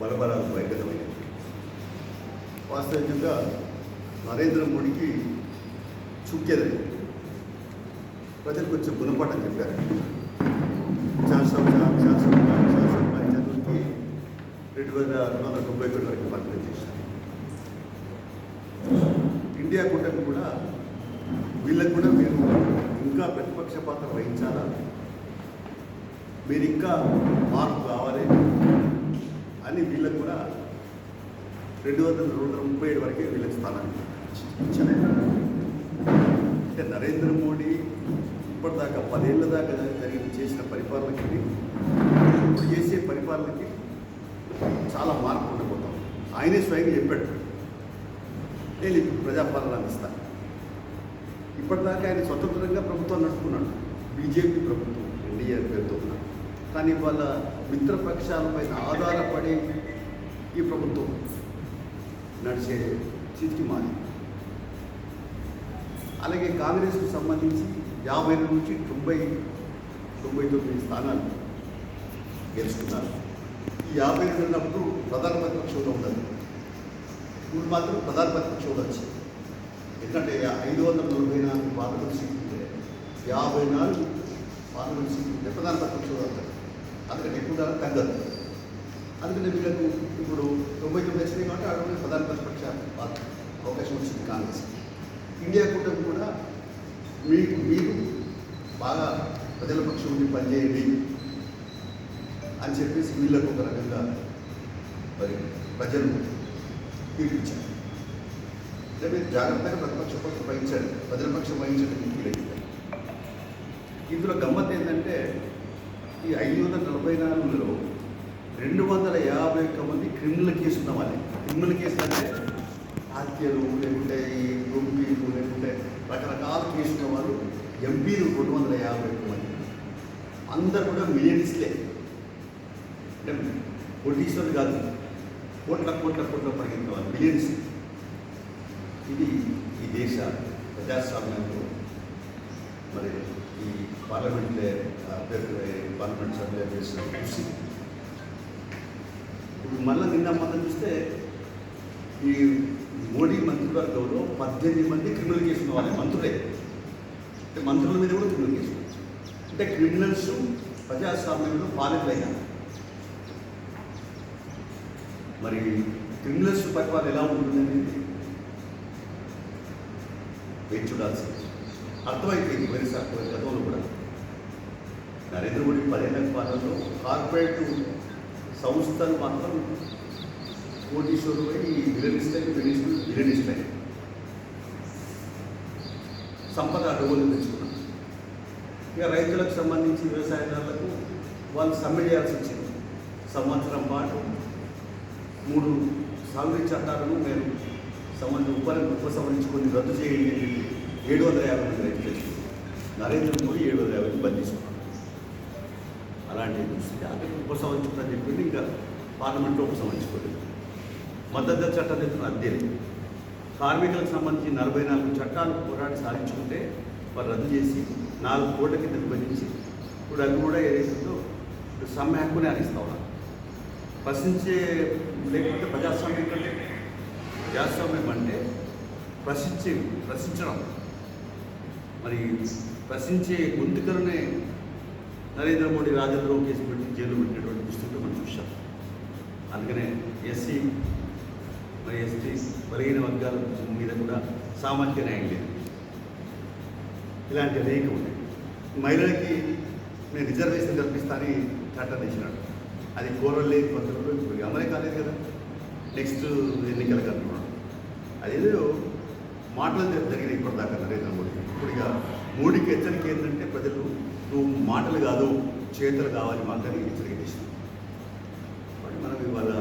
బలబలాలు బహిర్గతమైనవి వాస్తవికంగా నరేంద్ర మోడీకి చుక్కేదని ప్రజలకు వచ్చే గుణపాఠం చెప్పారు. శాసన శాసన శాసన రెండు వేల రెండు వందల తొంభై ఒకటి వరకు పంపిణీ చేశారు. ఇండియా కూటమి కూడా వీళ్ళకు కూడా మీరు ఇంకా ప్రతిపక్ష పాత్ర వహించాలా? మీరు ఇంకా మార్పు కావాలి అని వీళ్ళకు కూడా రెండు వందల రెండు వందల ముప్పై ఏడు వరకే వీళ్ళకి స్థానాన్ని ఇచ్చారు. అంటే నరేంద్ర మోడీ ఇప్పటిదాకా పదేళ్ళ దాకా జరిగి చేసిన పరిపాలనకి ఇప్పుడు చేసే పరిపాలనకి చాలా మార్పు ఉండిపోతాం ఆయనే స్వయంగా చెప్పాడు. నేను ఇప్పుడు ప్రజాపాలన అందిస్తాను ఇప్పటిదాకా ఆయన స్వతంత్రంగా ప్రభుత్వం నడుపుకున్నాడు. బీజేపీ ప్రభుత్వం ఎన్డీఏ పేరుతో ఉన్నాడు కానీ వాళ్ళ మిత్రపక్షాలపైన ఆధారపడి ఈ ప్రభుత్వం నడిచే స్థితికి మారింది. అలాగే కాంగ్రెస్కు సంబంధించి యాభై నుంచి తొంభై తొంభై తొమ్మిది స్థానాలు గెలుచుకున్నారు ఈ యాభై రెండు ఉన్నప్పుడు ప్రధాన ప్రతిపక్షంలో ఉండదు ఇప్పుడు మాత్రం ప్రధాన ప్రతిపక్షంలో వచ్చింది ఎందుకంటే ఐదు వందల నలభై నాలుగు పార్లమెంట్ సీట్లు ఉంటే యాభై నాలుగు పార్లమెంట్ సీట్లు ఉంటే ప్రధాన ప్రతిపక్షంలో ఉంటారు. అందుకని ఎక్కువ ధర తగ్గదు అందుకని వీళ్ళకు ఇప్పుడు తొంభై తొమ్మిది వచ్చినాయి కాబట్టి అక్కడ ప్రధాన ప్రతిపక్ష అవకాశం వచ్చింది కాంగ్రెస్. ఇండియా కూటమి కూడా మీకు మీరు బాగా ప్రజల పక్షం ఉండి పనిచేయండి అని చెప్పేసి వీళ్ళకు ఒక రకంగా మరి ప్రజలు తీర్పించారు అంటే మీరు జాగ్రత్తగా ప్రతిపక్ష పక్షం వహించండి ప్రజల పక్షం వహించడం వీలైంది ఇందులో గమ్మత్ ఏంటంటే ఈ ఐదు వందల నలభై నాలుగులో రెండు వందల యాభై ఒక్క మంది క్రిమినల్ కేసు ఉన్న వాళ్ళే. క్రిమినల్ కేసులు అంటే హత్యలు లేకుంటే ఈ ఎంపీలు లేకుంటే రకరకాల కేసులు ఉన్న వాళ్ళు ఎంపీలు రెండు వందల యాభై ఒక్క మంది. అందరు కూడా మిలియన్స్లే అంటే కోటీశ్వరులు కాదు కోట్ల కోట్ల కోట్ల పరిగెత్తిన వాళ్ళు మిలియన్స్ ఇది ఈ దేశ ప్రజాస్వామ్యంలో మరి ఈ పార్లమెంట్ అభ్యర్థులు పార్లమెంట్ సభ్యులు చేసిన కృషి. ఇప్పుడు మళ్ళీ నిన్న మనం చూస్తే ఈ మోడీ మంత్రివర్గంలో పద్దెనిమిది మంది క్రిమినల్ కేసు వాళ్ళే మంత్రులే. అంటే మంత్రుల మీద కూడా క్రిమినల్ కేసులు. అంటే క్రిమినల్స్ ప్రజాస్వామ్యంలో పాలకులైనా. మరి క్రిమినల్స్ పరిపాలన ఎలా ఉంటుందనేది వేచి చూడాల్సింది. అర్థమైపోయింది వైఎస్ఆర్ గతంలో కూడా. నరేంద్ర మోడీ పదేళ్ళ పాలనలో కార్పొరేట్ సంస్థలు మాత్రం కోటీశ్వరులు అయి విలనిస్ట్ అయి సంపద అడవులు తెచ్చుకున్నాం. ఇక రైతులకు సంబంధించి వ్యవసాయదారులకు వాళ్ళు సమ్మె చేయాల్సి వచ్చింది. సంవత్సరం పాటు మూడు సాగు చట్టాలను మేము సంబంధించి ఉప ఉపసంహరించుకొని రద్దు చేయండి అని చెప్పి ఏడు వందల యాభై మంది రైతులు తెచ్చుకున్నారు నరేంద్ర మోడీ ఏడు వందల యాభై బంధించుకున్నాడు అలాంటి దుస్థితి అక్కడ చెప్పింది ఇంకా పార్లమెంట్లో ఉపసంహరించుకోలేదు. మద్దతు చట్టాలు చట్టం తెచ్చిన అద్దె కార్మికులకు సంబంధించి నలభై నాలుగు చట్టాలు పోరాడి సాధించుకుంటే వారు రద్దు చేసి నాలుగు కోట్ల కింద విభజించి ఇప్పుడు అది కూడా ఏదైతుందో సమ్మె హక్కునే అనిస్తా ఉన్నారు. ప్రశ్నించే లేకపోతే ప్రజాస్వామ్యం కంటే ప్రజాస్వామ్యం అంటే ప్రశ్నించే ప్రశ్నించడం. మరి ప్రశ్నించే గొంతుకలనే నరేంద్ర మోడీ రాజద్రోహం కేసు పెట్టి జైలు పెట్టినటువంటి దుస్థితి మనం చూసాం అందుకనే ఎస్సీ మరి ఎస్టీ బలహీన వర్గాల మీద కూడా సామాజిక న్యాయం లేదు. ఇలాంటి అనేక ఉన్నాయి. మహిళలకి నేను రిజర్వేషన్ కల్పిస్తానని చట్టం తెచ్చినాడు అది కోరలు లేదు పద్ధతులు ఇప్పుడు అమలే కాలేదు కదా. నెక్స్ట్ ఎన్నికలకు అనుకున్నాడు అదేదో మాటలు జరిగినాయి ఇప్పటిదాకా నరేంద్ర మోడీ. ఇప్పుడు ఇక మోడీకి హెచ్చరిక ఏంటంటే ప్రజలు నువ్వు మాటలు కాదు చేతలు కావాలి మాత్రమే హెచ్చరిక చేసింది మరి మనం ఇవాళ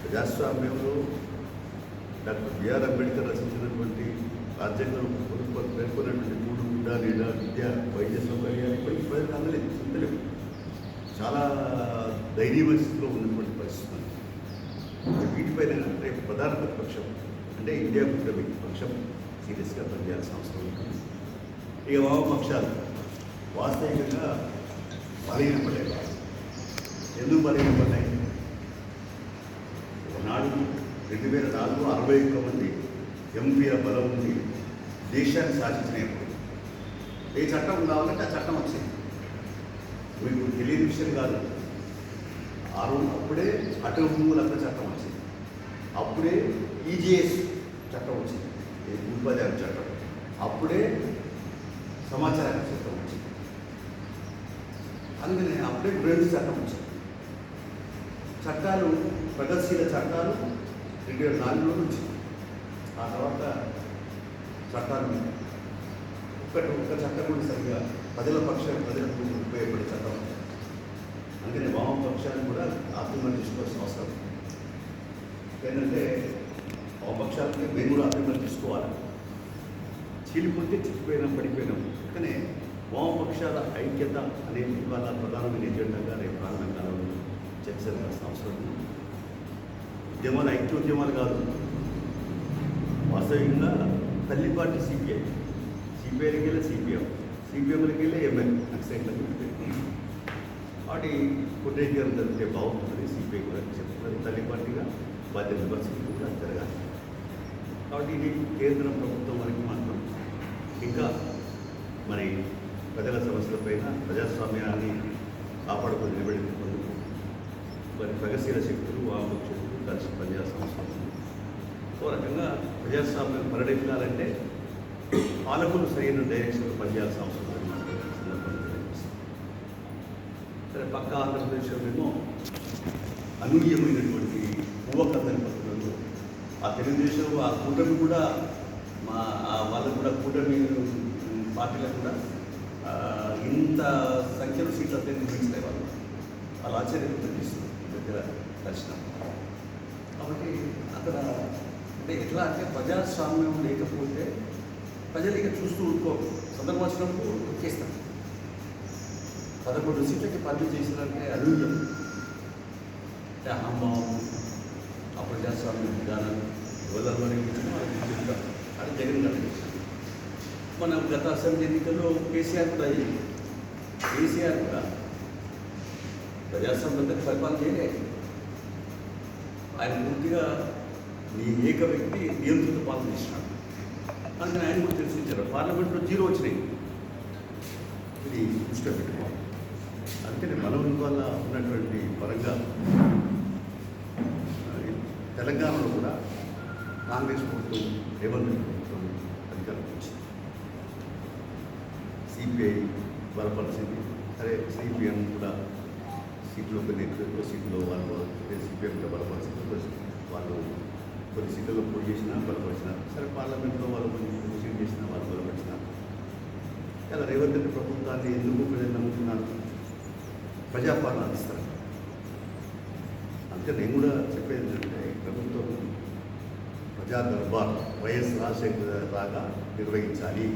ప్రజాస్వామ్యంలో డాక్టర్ బిఆర్ అంబేద్కర్ రచించినటువంటి రాజ్యాంగం పేర్కొన్నటువంటి మూడు గుడ్డ నీడ విద్య వైద్య సౌకర్యాలు ఇప్పటికీ ప్రజలకు అందలేదు అందలేవు. చాలా దయనీయ స్థితిలో ఉన్నటువంటి పరిస్థితులు వీటిపైన రేపు ప్రధాన ప్రతిపక్షం అంటే ఇండియా కూటమి పక్షం సీరియస్గా పనిచేయాల్సిన అవసరం ఉంటుంది ఇక వామపక్షాలు వాస్తవికంగా బలహీనపడలేదు ఎందుకు బలహీనపడ్డాయి? రెండు వేల నాలుగు అరవై ఒక్క మంది ఎంపీల బలం ఉంది దేశాన్ని సాధించినప్పుడు ఏ చట్టం కావాలంటే ఆ చట్టం వచ్చింది. మీకు తెలియని విషయం కాదు. ఆ రోజు అప్పుడే అటవీ భూములు అక్కడ చట్టం వచ్చింది. అప్పుడే ఈజీఎస్ చట్టం వచ్చింది. ఈ ఉపాధ్యాయ చట్టం అప్పుడే సమాచార చట్టం వచ్చింది. అందుకని అప్పుడే గ్రేడ్స్ చట్టం వచ్చింది. చట్టాలు ప్రగతిశీల చట్టాలు రెండు వేల నాలుగులో నుంచి ఆ తర్వాత చట్టాలు ఒక్కటి ఒక్క చట్టం కూడా సరిగ్గా ప్రజల పక్షాన్ని ప్రజలకు ఉపయోగపడే చట్టం అందుకని వామపక్షాన్ని కూడా ఆత్మీయంగా తీసుకోవాల్సిన అవసరం ఏంటంటే వామపక్షాలకి మేము కూడా ఆత్మీయంగా తీసుకోవాలి. చీలిపోతే చిక్కిపోయినాం పడిపోయినాం. కానీ వామపక్షాల ఐక్యత అనేది ఇవాళ ప్రధానమైన ఎజెండాగా రేపు రానున్న కాలంలో చర్చ అవసరం ఉంది ఉద్యమాలు ఐక్య ఉద్యమాలు కాదు. వాస్తవికంగా తల్లి పార్టీ సిపిఐ సిపిఐకి వెళ్ళి సిపిఎం సిపిఎంలకి వెళ్ళి ఎంఎల్ నక్సైట్లకు వాటి కుటేకరం జరిగితే బాగుంటుంది. సిపిఐ కూడా చెప్తున్నారు తల్లి పార్టీగా బాధ్యత పరిస్థితి కూడా జరగాలి. కాబట్టి ఇది కేంద్ర ప్రభుత్వం వరకు మాత్రం. ఇంకా మరి ప్రజల సమస్యలపైన ప్రజాస్వామ్యాన్ని కాపాడుకుని నిలబెట్టుకుందుకు మరి ప్రగతిశీల శక్తులు వామపక్ష శక్తులు కలిసి పనిచేయాల్సిన అవసరం ఉంది. ఓ రకంగా ప్రజాస్వామ్యం పరిడెక్కాలంటే పాలకులు సరైన డైరెక్షన్లో పనిచేయాల్సిన అవసరం ఉంది. సరే పక్క ఆంధ్రప్రదేశ్లో అనూహ్యమైనటువంటి పూవకందని పత్రులలో ఆ తెలుగుదేశం ఆ కూటమి కూడా మా ఆ వాళ్ళు కూడా కూటమి పార్టీలకు కూడా ఇంత సంఖ్యలో సీట్లు అయితే నిర్మించలే వాళ్ళు. వాళ్ళు ఆశ్చర్యం తెలిపిస్తుంది దగ్గర దర్శనం. కాబట్టి అక్కడ అంటే ఎట్లా అంటే ప్రజాస్వామ్యం లేకపోతే ప్రజలు ఇక చూస్తూ ఉండుకో సందర్భం వచ్చినప్పుడు పదకొండు సీట్లకి పనులు చేసినంటే అలూయం అంటే అహంభావం ఆ ప్రజాస్వామ్య విధానం ఎవరిలోనే చెప్తారు అది జగన్ గారు మన గత అసెంబ్లీ ఎన్నికల్లో కేసీఆర్ కూడా అయ్యింది. కేసీఆర్ కూడా ప్రజాస్వామ్యంతో పరిపాలన చేయలేదు ఆయన పూర్తిగా నీ ఏక వ్యక్తి నియంత్రిత పాలన చేసినాడు అందుకని ఆయన కూడా తెలుసుకొచ్చారు పార్లమెంట్లో జీరో వచ్చినాయి. ఇది దృష్టిలో పెట్టుకోవాలి. అంతే మనం ఇవాళ ఉన్నటువంటి పరంగా తెలంగాణలో కూడా కాంగ్రెస్ ప్రభుత్వం రేవంత్ రెడ్డి ప్రభుత్వం అధికారం వచ్చింది. సిపిఐ బలపరిచింది సరే సిపిఎం కూడా సీట్లో కొన్ని ఎక్కువ సీట్లో వాళ్ళు సిపిఎంగా బలపరిచింది వాళ్ళు కొన్ని సీట్లలో పోటీ చేసినా బలపరిచిన సరే పార్లమెంట్లో వాళ్ళు కొన్ని సీట్ చేసినా వాళ్ళు బలపరిచిన. ఇలా రేవంత్ రెడ్డి ప్రభుత్వాన్ని ఎందుకు ప్రజలు నమ్ముతున్నారు? ప్రజాపాలన అందిస్తారు. అందుకే నేను కూడా చెప్పేది ఏంటంటే ప్రభుత్వం ప్రజా దర్బార్ వైఎస్ రాజశేఖర రాగా నిర్వహించాలి.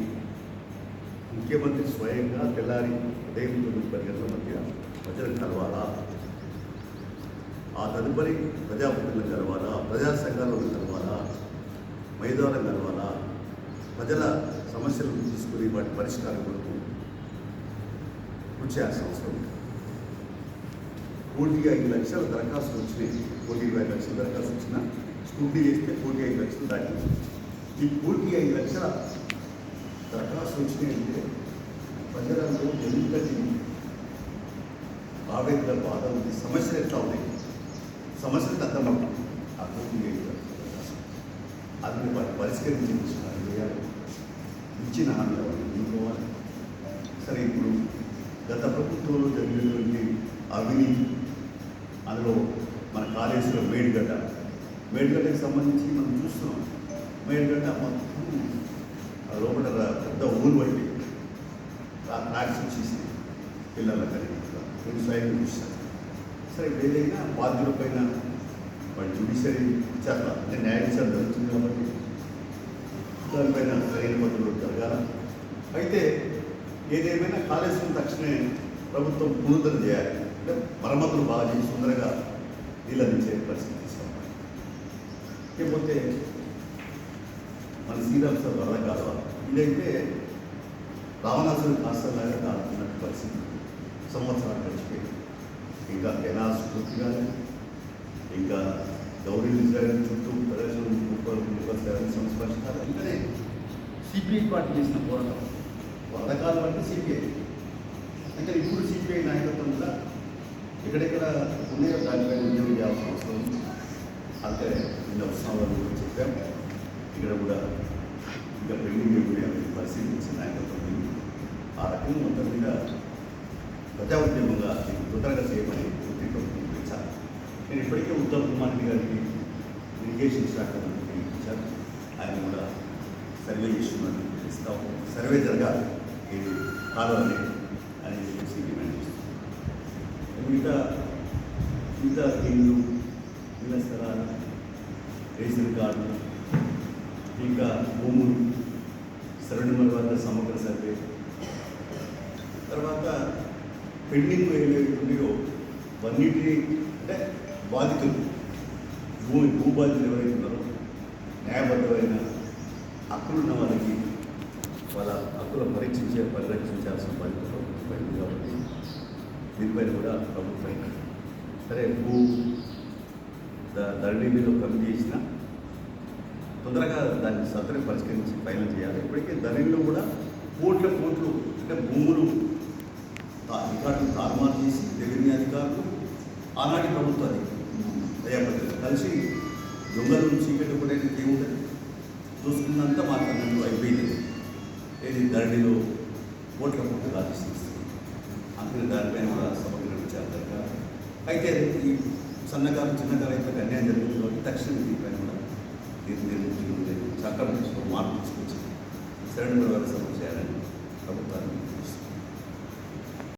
ముఖ్యమంత్రి స్వయంగా తెల్లారి ఉదయం తొమ్మిది పది గంటల మధ్య ప్రజలను కలవాలా? ఆ తదుపరి ప్రజాప్రతినిధులను కలవాలా? ప్రజా సంఘాలను కలవాలా? మైదానం కలవాలా? ప్రజల సమస్యలను తీసుకుని వాటి పరిష్కారం కొరకు కృషి చేయాల్సిన అవసరం ఉంది. కోటి ఐదు లక్షల దరఖాస్తులు వచ్చినాయి. కోటి ఇరవై ఐదు లక్షల దరఖాస్తులు వచ్చిన స్కూటీ చేస్తే కోటి ఐదు లక్షలు దాటింది. ఈ కోటి ఐదు లక్షల దరఖాస్తులు వచ్చినాయంటే ప్రజలలో ఎంతటి ఆవేదన బాధ ఉంది సమస్యలు ఎట్లా ఉన్నాయి? సమస్యలు అర్థమవుతుంది ఆ కోటి ఐదు లక్షల దరఖాస్తు. అది వాటి పరిష్కరించి చేయాలి ఇచ్చిన హామీలు అవన్నీ సరే ఇప్పుడు గత ప్రభుత్వంలో జరిగినటువంటి అవినీతి అందులో మన కాళేశ్వర మేడిగడ్డ. మేడిగడ్డకి సంబంధించి మనం చూస్తున్నాం. మేడిగడ్డ మొత్తం లోపల పెద్ద ఊరు పట్టి ఆ ట్రాక్స్ వచ్చేసి పిల్లల కలిగి నేను స్వయంగా చూస్తాను సరే ఇప్పుడు ఏదైనా బాధ్యుల పైన వాళ్ళు జ్యుడిషియరీ విచారణ అంటే న్యాయ విచారణ జరుగుతుంది కాబట్టి దానిపైన సరైన పద్ధతులు జరగాల? అయితే ఏదేమైనా కాళేశ్వరం తక్షణమే ప్రభుత్వం పునరుద్ధరణ చేయాలి. అంటే మరమ్మతులు బాగా చేసి సుందరగా నీళ్ళు అందించే పరిస్థితి తీసుకోవాలి లేకపోతే మన శ్రీరామ్ సార్ వరద కాలువ. ఇదైతే రావణాసుడు కాస్తలాగా కాలుతున్నట్టు పరిస్థితి. సంవత్సరాలు గడిచిపోయింది ఇంకా కెనాల్స్ పూర్తి కాలేదు ఇంకా గౌరీ ఇజ్రాయల్ చుట్టూ ప్రదర్శన ముప్పై ముప్పై సంస్పర్శించాలి. వెంటనే సిపిఐ పార్టీ చేసిన పోరాటం. పథకాలు అంటే సిపిఐ. అంటే ఇప్పుడు సిపిఐ నాయకత్వం కూడా ఎక్కడెక్కడ ఉన్నాయో దానిపైన ఉద్యోగం చేయాల్సిన అవసరం ఉంది అంటే నిన్న ఉత్సవాలు చెప్పాం. ఇక్కడ కూడా ఇంకా పెండింగ్ కూడా పరిశీలించి నాయకత్వం ఆ రకంగా మొత్తం మీద ప్రజా ఉద్యమంగా తొందరగా చేయమని ఉద్యోగం పిలిపించారు నేను ఇప్పటికే ఉత్తమ్ కుమార్ రెడ్డి గారికి ఇరిగేషన్ శాఖ మంత్రికి పిలిపించాను ఆయన కూడా సర్వే చేస్తున్నట్టు ఇస్తాం సర్వే జరగాలి. ఇది కావాలని అనేది మిగతా మిగతా ఇల్లు ఇళ్ళ స్థలాలు రేషన్ కార్డు ఇంకా భూములు సరళ వద్ద సమగ్ర సర్వే. తర్వాత పెండింగ్ ఏవైతే ఉన్నాయో అన్నింటినీ అంటే బాధితులు భూమి భూబాధితులు ఎవరైతే ఉన్నారో న్యాయబద్ధమైన హక్కులున్న వాళ్ళకి వాళ్ళ హక్కులు పరీక్షించే పరిరక్షించాల్సిన బాధ్యత కాబట్టి దీనిపైన కూడా ప్రభుత్వం సరే భూ ద- ధరణి మీద కమిటీ చేసిన తొందరగా దాన్ని సత్వర పరిష్కరించి ఫైనల్ చేయాలి. ఇప్పటికే ధరణిలో కూడా కోట్ల కోట్లు అంటే భూములు అధికారులు తారుమారు చేసి రెవెన్యూ అధికారులు ఆనాటి ప్రభుత్వాలు దయాపత్రిక కలిసి దొంగలు చీకటి కూడా అయితే ఈ సన్నకారు చిన్నకారు అయితే అన్యాయం జరుగుతుంది కాబట్టి తక్షణం దీనిపైన కూడా దీన్ని నిర్మించుకుంటే చట్టం మార్పు తీసుకొచ్చింది. శరణ్ గారు